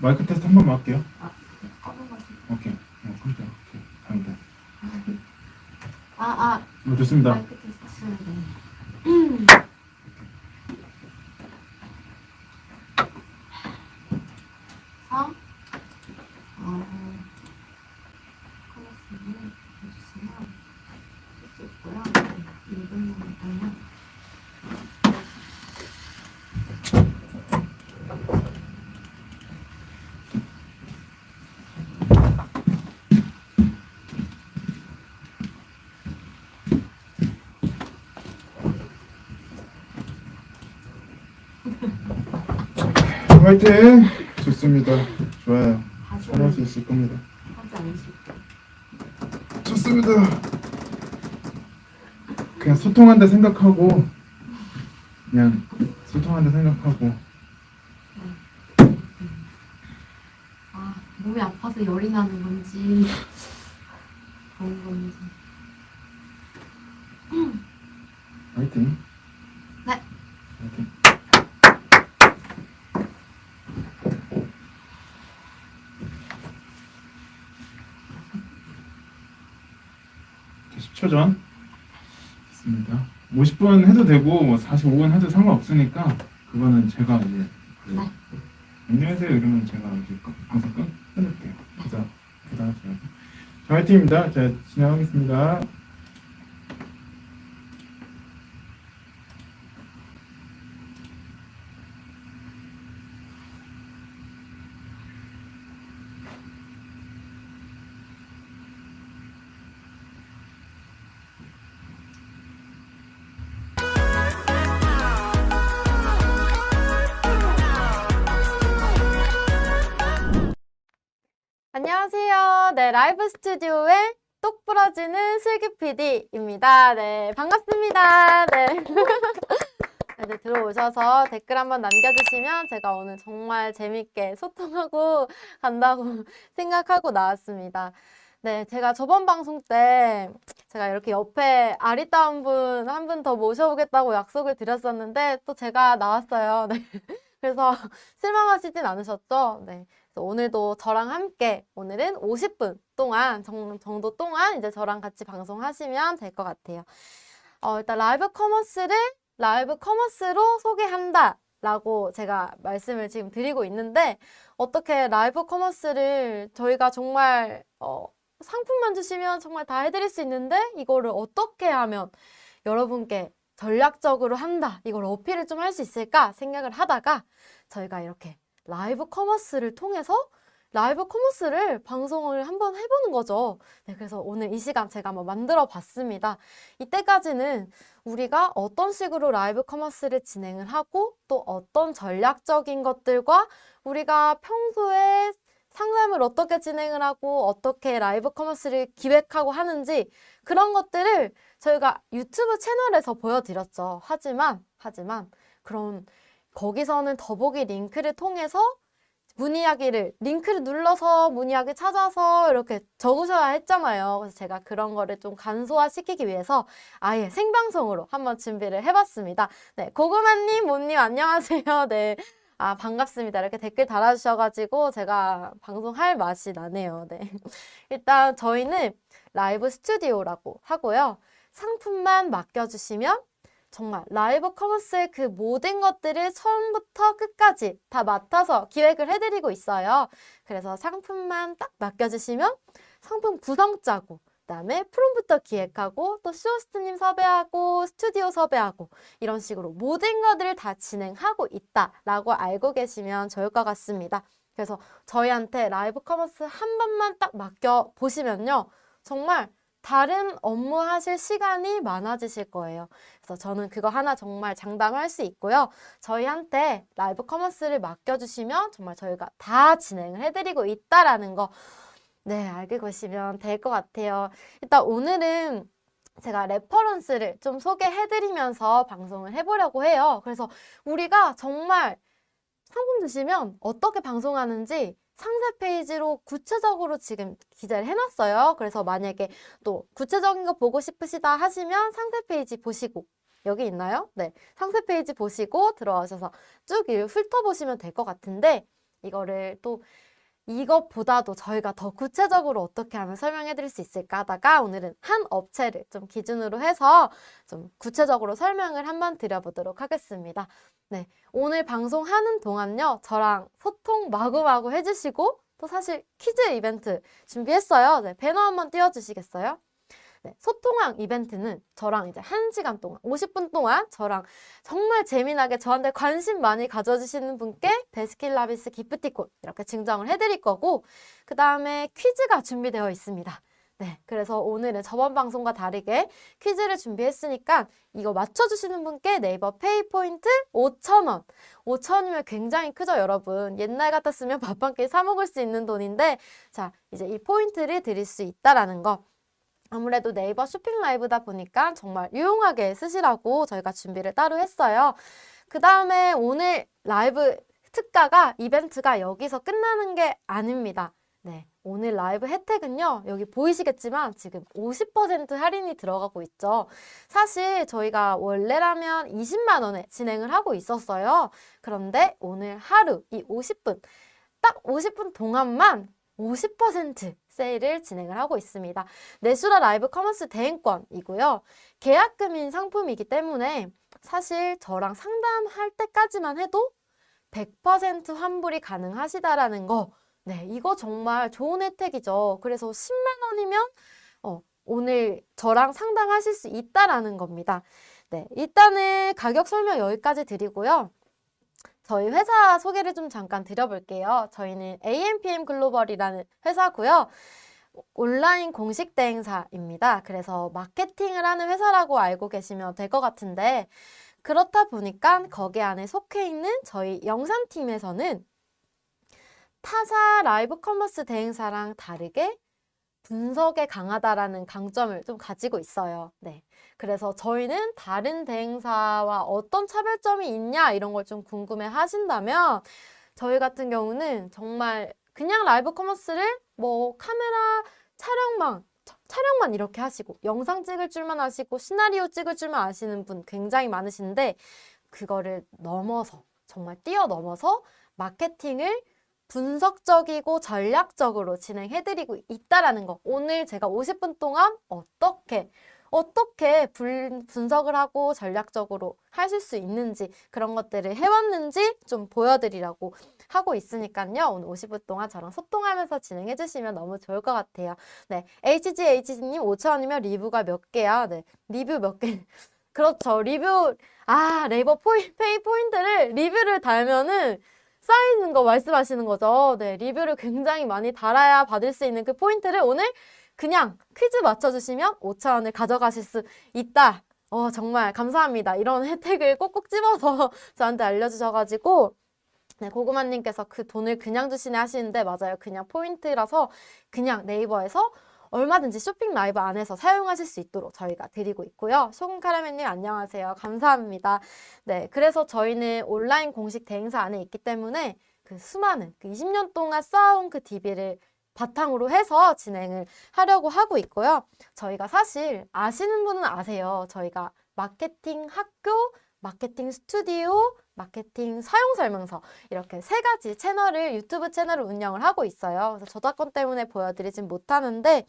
마이크 테스트 한 번만 할게요. 아, 꺼내가지고 오케이. 어. 오케이. 다행이다. 아, 아, 어, 좋습니다. 마이크 테스트 네. 삼. 어, 커머스를 해주시면 할수 있고요. 이분은 화이팅! 좋습니다. 좋아요. 잘할 수 있을 겁니다. 하지 않으실 좋습니다. 그냥 소통한다 생각하고 그냥 소통한다 생각하고 아, 몸이 아파서 열이 나는 건지 더운 건지 화이팅. 네. 화이팅. 자, 10초 전. 좋습니다. 50분 해도 되고 뭐 45분 해도 상관없으니까 그거는 제가 이제 그 네. 안녕하세요 이러면 제가 이제 끄- 방송 끊, 끊을게요. 그다 그다 제가 자, 화이팅입니다. 자 진행하겠습니다. 안녕하세요. 네, 라이브 스튜디오의 똑 부러지는 슬기 PD입니다. 네, 반갑습니다. 네. 이제 들어오셔서 댓글 한번 남겨주시면 제가 오늘 정말 재밌게 소통하고 간다고 생각하고 나왔습니다. 네, 제가 저번 방송 때 제가 이렇게 옆에 아리따운 분 한 분 더 모셔오겠다고 약속을 드렸었는데 또 제가 나왔어요. 네. 그래서 실망하시진 않으셨죠? 네. 오늘도 저랑 함께 오늘은 50분 동안 정, 정도 동안 이제 저랑 같이 방송하시면 될 것 같아요. 어, 일단 라이브 커머스를 라이브 커머스로 소개한다. 라고 제가 말씀을 지금 드리고 있는데 어떻게 라이브 커머스를 저희가 정말 어, 상품만 주시면 정말 다 해드릴 수 있는데 이거를 어떻게 하면 여러분께 전략적으로 한다. 이걸 어필을 좀 할 수 있을까 생각을 하다가 저희가 이렇게 라이브 커머스를 통해서 라이브 커머스를 방송을 한번 해보는 거죠. 네, 그래서 오늘 이 시간 제가 한번 만들어 봤습니다. 이때까지는 우리가 어떤 식으로 라이브 커머스를 진행을 하고 또 어떤 전략적인 것들과 우리가 평소에 상담을 어떻게 진행을 하고 어떻게 라이브 커머스를 기획하고 하는지 그런 것들을 저희가 유튜브 채널에서 보여드렸죠. 하지만, 하지만, 그런 거기서는 더보기 링크를 통해서 문의하기를 링크를 눌러서 문의하기 찾아서 이렇게 적으셔야 했잖아요. 그래서 제가 그런 거를 좀 간소화시키기 위해서 아예 생방송으로 한번 준비를 해봤습니다. 네, 고구마님, 모님 안녕하세요. 네. 아, 반갑습니다. 이렇게 댓글 달아주셔가지고 제가 방송할 맛이 나네요. 네. 일단 저희는 라이브 스튜디오라고 하고요. 상품만 맡겨주시면 정말 라이브 커머스의 그 모든 것들을 처음부터 끝까지 다 맡아서 기획을 해드리고 있어요. 그래서 상품만 딱 맡겨주시면 상품 구성 짜고 그다음에 프롬부터 기획하고 또 쇼호스트님 섭외하고 스튜디오 섭외하고 이런 식으로 모든 것들을 다 진행하고 있다라고 알고 계시면 좋을 것 같습니다. 그래서 저희한테 라이브 커머스 한 번만 딱 맡겨 보시면요. 정말 다른 업무 하실 시간이 많아지실 거예요. 그래서 저는 그거 하나 정말 장담할 수 있고요. 저희한테 라이브 커머스를 맡겨주시면 정말 저희가 다 진행을 해드리고 있다라는 거, 네, 알게 계시면 될 것 같아요. 일단 오늘은 제가 레퍼런스를 좀 소개해드리면서 방송을 해보려고 해요. 그래서 우리가 정말 상품 주시면 어떻게 방송하는지 상세 페이지로 구체적으로 지금 기재를 해놨어요. 그래서 만약에 또 구체적인 거 보고 싶으시다 하시면 상세 페이지 보시고 여기 있나요? 네. 상세 페이지 보시고 들어가셔서 쭉 일- 훑어보시면 될 것 같은데 이거를 또 이것보다도 저희가 더 구체적으로 어떻게 하면 설명해 드릴 수 있을까 하다가 오늘은 한 업체를 좀 기준으로 해서 좀 구체적으로 설명을 한번 드려보도록 하겠습니다. 네. 오늘 방송하는 동안요, 저랑 소통 마구마구 해주시고, 또 사실 퀴즈 이벤트 준비했어요. 네, 배너 한번 띄워주시겠어요? 네, 소통왕 이벤트는 저랑 이제 1시간 동안, 50분 동안 저랑 정말 재미나게 저한테 관심 많이 가져주시는 분께 베스킨라빈스 기프티콘 이렇게 증정을 해드릴 거고, 그 다음에 퀴즈가 준비되어 있습니다. 네, 그래서 오늘은 저번 방송과 다르게 퀴즈를 준비했으니까 이거 맞춰주시는 분께 네이버 페이 포인트 5,000원. 5,000원이면 굉장히 크죠, 여러분. 옛날 같았으면 밥 한 끼 사먹을 수 있는 돈인데, 자, 이제 이 포인트를 드릴 수 있다라는 거. 아무래도 네이버 쇼핑 라이브다 보니까 정말 유용하게 쓰시라고 저희가 준비를 따로 했어요. 그 다음에 오늘 라이브 특가가 이벤트가 여기서 끝나는 게 아닙니다. 네. 오늘 라이브 혜택은요, 여기 보이시겠지만 지금 50% 할인이 들어가고 있죠. 사실 저희가 원래라면 20만 원에 진행을 하고 있었어요. 그런데 오늘 하루 이 50분, 딱 50분 동안만 50% 세일을 진행을 하고 있습니다. 내수라 라이브 커머스 대행권이고요. 계약금인 상품이기 때문에 사실 저랑 상담할 때까지만 해도 100% 환불이 가능하시다라는 거. 네, 이거 정말 좋은 혜택이죠. 그래서 10만 원이면 어, 오늘 저랑 상담하실 수 있다라는 겁니다. 네, 일단은 가격 설명 여기까지 드리고요. 저희 회사 소개를 좀 잠깐 드려볼게요. 저희는 AMPM 글로벌이라는 회사고요. 온라인 공식 대행사입니다. 그래서 마케팅을 하는 회사라고 알고 계시면 될 것 같은데 그렇다 보니까 거기 안에 속해 있는 저희 영상팀에서는 타사 라이브 커머스 대행사랑 다르게 분석에 강하다라는 강점을 좀 가지고 있어요. 네. 그래서 저희는 다른 대행사와 어떤 차별점이 있냐 이런 걸 좀 궁금해 하신다면 저희 같은 경우는 정말 그냥 라이브 커머스를 뭐 카메라 촬영만 차- 촬영만 이렇게 하시고 영상 찍을 줄만 아시고 시나리오 찍을 줄만 아시는 분 굉장히 많으신데 그거를 넘어서 정말 뛰어넘어서 마케팅을 분석적이고 전략적으로 진행해드리고 있다라는 거. 오늘 제가 50분 동안 어떻게, 어떻게 분, 분석을 하고 전략적으로 하실 수 있는지 그런 것들을 해왔는지 좀 보여드리려고 하고 있으니까요. 오늘 50분 동안 저랑 소통하면서 진행해 주시면 너무 좋을 것 같아요. 네. HGHG님 5,000원이면 리뷰가 몇 개야? 네. 리뷰 몇 개? 그렇죠. 리뷰, 아, 네이버 포인, 페이 포인트를 리뷰를 달면은 쌓이는 거 말씀하시는 거죠. 네, 리뷰를 굉장히 많이 달아야 받을 수 있는 그 포인트를 오늘 그냥 퀴즈 맞춰주시면 5,000원을 가져가실 수 있다. 어, 정말 감사합니다. 이런 혜택을 꼭꼭 집어서 저한테 알려주셔가지고, 네, 고구마님께서 그 돈을 그냥 주시네 하시는데, 맞아요. 그냥 포인트라서 그냥 네이버에서 얼마든지 쇼핑 라이브 안에서 사용하실 수 있도록 저희가 드리고 있고요. 소금 카라멜님 안녕하세요. 감사합니다. 네, 그래서 저희는 온라인 공식 대행사 안에 있기 때문에 그 수많은 그 20년 동안 쌓아온 그 DB를 바탕으로 해서 진행을 하려고 하고 있고요. 저희가 사실 아시는 분은 아세요. 저희가 마케팅 학교, 마케팅 스튜디오, 마케팅 사용 설명서 이렇게 세 가지 채널을 유튜브 채널을 운영을 하고 있어요. 그래서 저작권 때문에 보여드리진 못하는데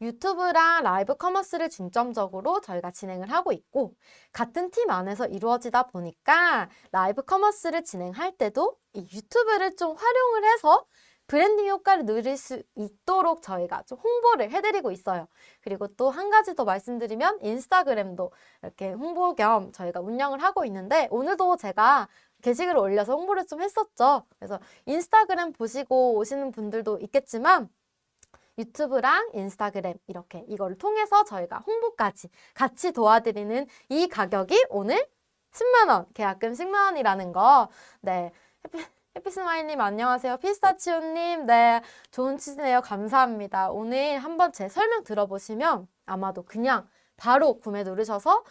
유튜브랑 라이브 커머스를 중점적으로 저희가 진행을 하고 있고 같은 팀 안에서 이루어지다 보니까 라이브 커머스를 진행할 때도 이 유튜브를 좀 활용을 해서 브랜딩 효과를 누릴 수 있도록 저희가 좀 홍보를 해드리고 있어요. 그리고 또 한 가지 더 말씀드리면 인스타그램도 이렇게 홍보 겸 저희가 운영을 하고 있는데 오늘도 제가 게시글을 올려서 홍보를 좀 했었죠. 그래서 인스타그램 보시고 오시는 분들도 있겠지만 유튜브랑 인스타그램 이렇게 이거를 통해서 저희가 홍보까지 같이 도와드리는 이 가격이 오늘 10만 원, 계약금 10만 원이라는 거. 네. 해피, 해피스마일님 안녕하세요. 피스타치오님, 네. 좋은 치즈네요. 감사합니다. 오늘 한번 제 설명 들어보시면 아마도 그냥 바로 구매 누르셔서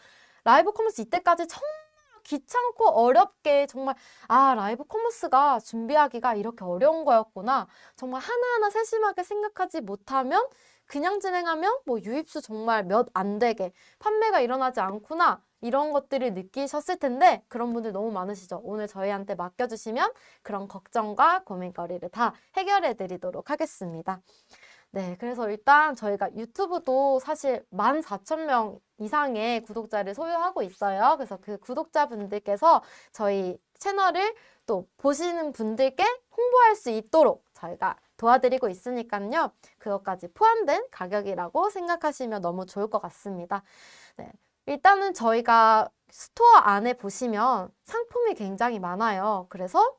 라이브 커머스 이때까지 정말 귀찮고 어렵게 정말 아 라이브 커머스가 준비하기가 이렇게 어려운 거였구나 정말 하나하나 세심하게 생각하지 못하면 그냥 진행하면 뭐 유입수 정말 몇 안 되게 판매가 일어나지 않구나 이런 것들을 느끼셨을 텐데 그런 분들 너무 많으시죠 오늘 저희한테 맡겨주시면 그런 걱정과 고민거리를 다 해결해 드리도록 하겠습니다 네, 그래서 일단 저희가 유튜브도 사실 14,000명 이상의 구독자를 소유하고 있어요. 그래서 그 구독자분들께서 저희 채널을 또 보시는 분들께 홍보할 수 있도록 저희가 도와드리고 있으니까요. 그것까지 포함된 가격이라고 생각하시면 너무 좋을 것 같습니다. 네, 일단은 저희가 스토어 안에 보시면 상품이 굉장히 많아요. 그래서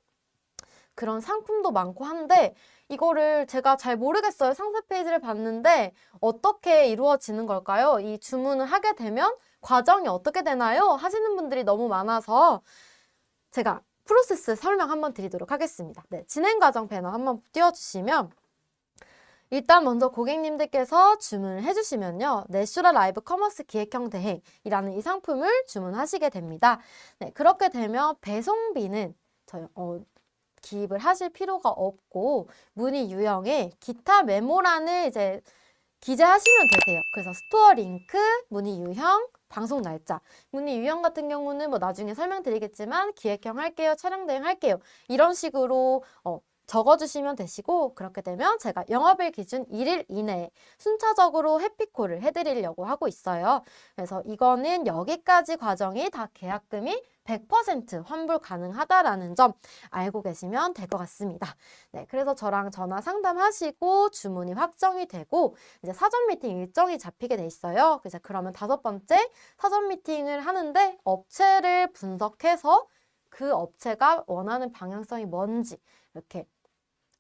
그런 상품도 많고 한데 이거를 제가 잘 모르겠어요. 상세 페이지를 봤는데 어떻게 이루어지는 걸까요? 이 주문을 하게 되면 과정이 어떻게 되나요? 하시는 분들이 너무 많아서 제가 프로세스 설명 한번 드리도록 하겠습니다. 네, 진행 과정 배너 한번 띄워주시면 일단 먼저 고객님들께서 주문을 해주시면요. 내슈럴 라이브 커머스 기획형 대행이라는 이 상품을 주문하시게 됩니다. 네, 그렇게 되면 배송비는 저희 어, 기입을 하실 필요가 없고 문의 유형에 기타 메모란을 이제 기재하시면 되세요. 그래서 스토어 링크, 문의 유형, 방송 날짜. 문의 유형 같은 경우는 뭐 나중에 설명드리겠지만 기획형 할게요, 촬영 대행 할게요. 이런 식으로 어, 적어주시면 되시고 그렇게 되면 제가 영업일 기준 1일 이내에 순차적으로 해피콜을 해드리려고 하고 있어요. 그래서 이거는 여기까지 과정이 다 계약금이 100% 환불 가능하다라는 점 알고 계시면 될 것 같습니다. 네, 그래서 저랑 전화 상담하시고 주문이 확정이 되고 이제 사전 미팅 일정이 잡히게 돼 있어요. 그래서 그러면 다섯 번째 사전 미팅을 하는데 업체를 분석해서 그 업체가 원하는 방향성이 뭔지 이렇게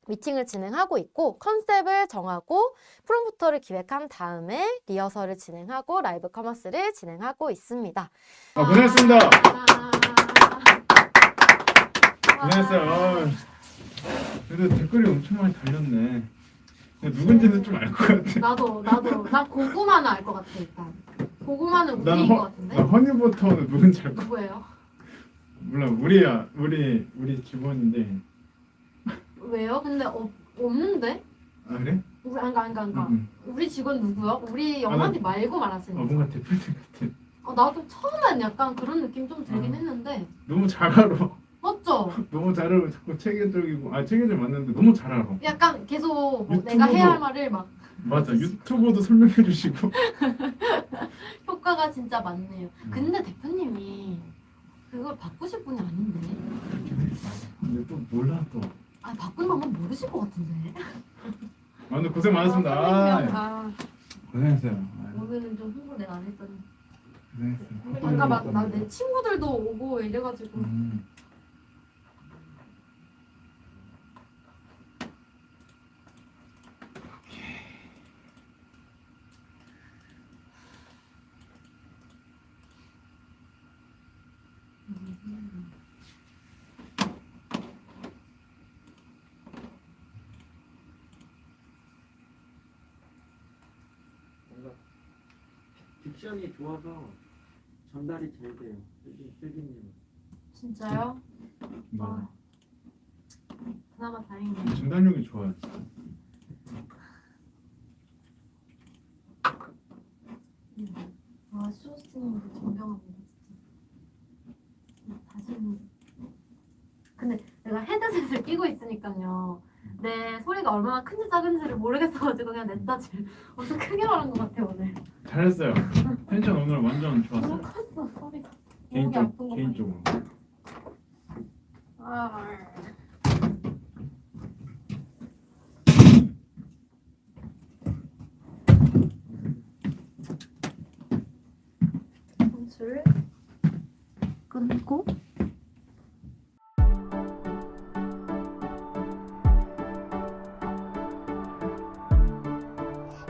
미팅을 진행하고 있고 컨셉을 정하고 프롬프터를 기획한 다음에 리허설을 진행하고 라이브 커머스를 진행하고 있습니다. 아, 고생했습니다. 아, 고생했어요. 그래도 댓글이 엄청 많이 달렸네. 근데 누군지는 좀 알 것 같아. 나도 나도 나 고구마는 알 것 같아 일단. 고구마는 난 우리인 것 허, 같은데. 나 허니버터는 누군지 알 것. 누구예요? 몰라 우리야 우리 우리 직원인데. 왜요? 근데 어, 없는데? 아 그래? 우리 안가 안가 안가. 응, 우리 직원 누구요? 우리 아, 영환이 나- 말고 응. 말하시는 어 거죠? 뭔가 대표팀 같아. 어, 나도 처음엔 약간 그런 느낌 좀 들긴 어. 했는데 너무 잘 알아. 맞죠? 너무 잘 알아. 자꾸 체계적이고 아 체계적 맞는데 너무 잘 알아. 약간 계속 뭐 내가 해야 할 말을 막 맞아 유튜버도 설명해 주시고. 효과가 진짜 많네요. 음. 근데 대표님이 그걸 바꾸실 분이 아닌데. 근데 또 몰라 또. 아 바꾸는 방법 모르실 것 같은데. 아 근데 고생 많았습니다. 아, 아, 아, 고생했어요. 아, 오늘은 좀 홍보 내가 안 했더니. 고생했어요. 아까 막 나 내 친구들도 오고 이래가지고. 음. 뭔가 딕션이 좋아서 전달이 잘 돼요. 슬기 슬기님. 진짜요? 맞아. 그나마 다행이네요. 전달력이 좋아요. 아 쇼스팅도 존경합니다 진짜. 다시는. 근데 내가 헤드셋을 끼고 있으니까요. 내 소리가 얼마나 큰지 작은지를 모르겠어가지고 그냥 냈다 지금 엄청 크게 말한 것 같아 오늘. 잘했어요. 텐션 오늘 완전 너무 좋았어요. 컸어 소리가. 목이 개인적 아픈 거 개인적으로. 아. 줄 끊고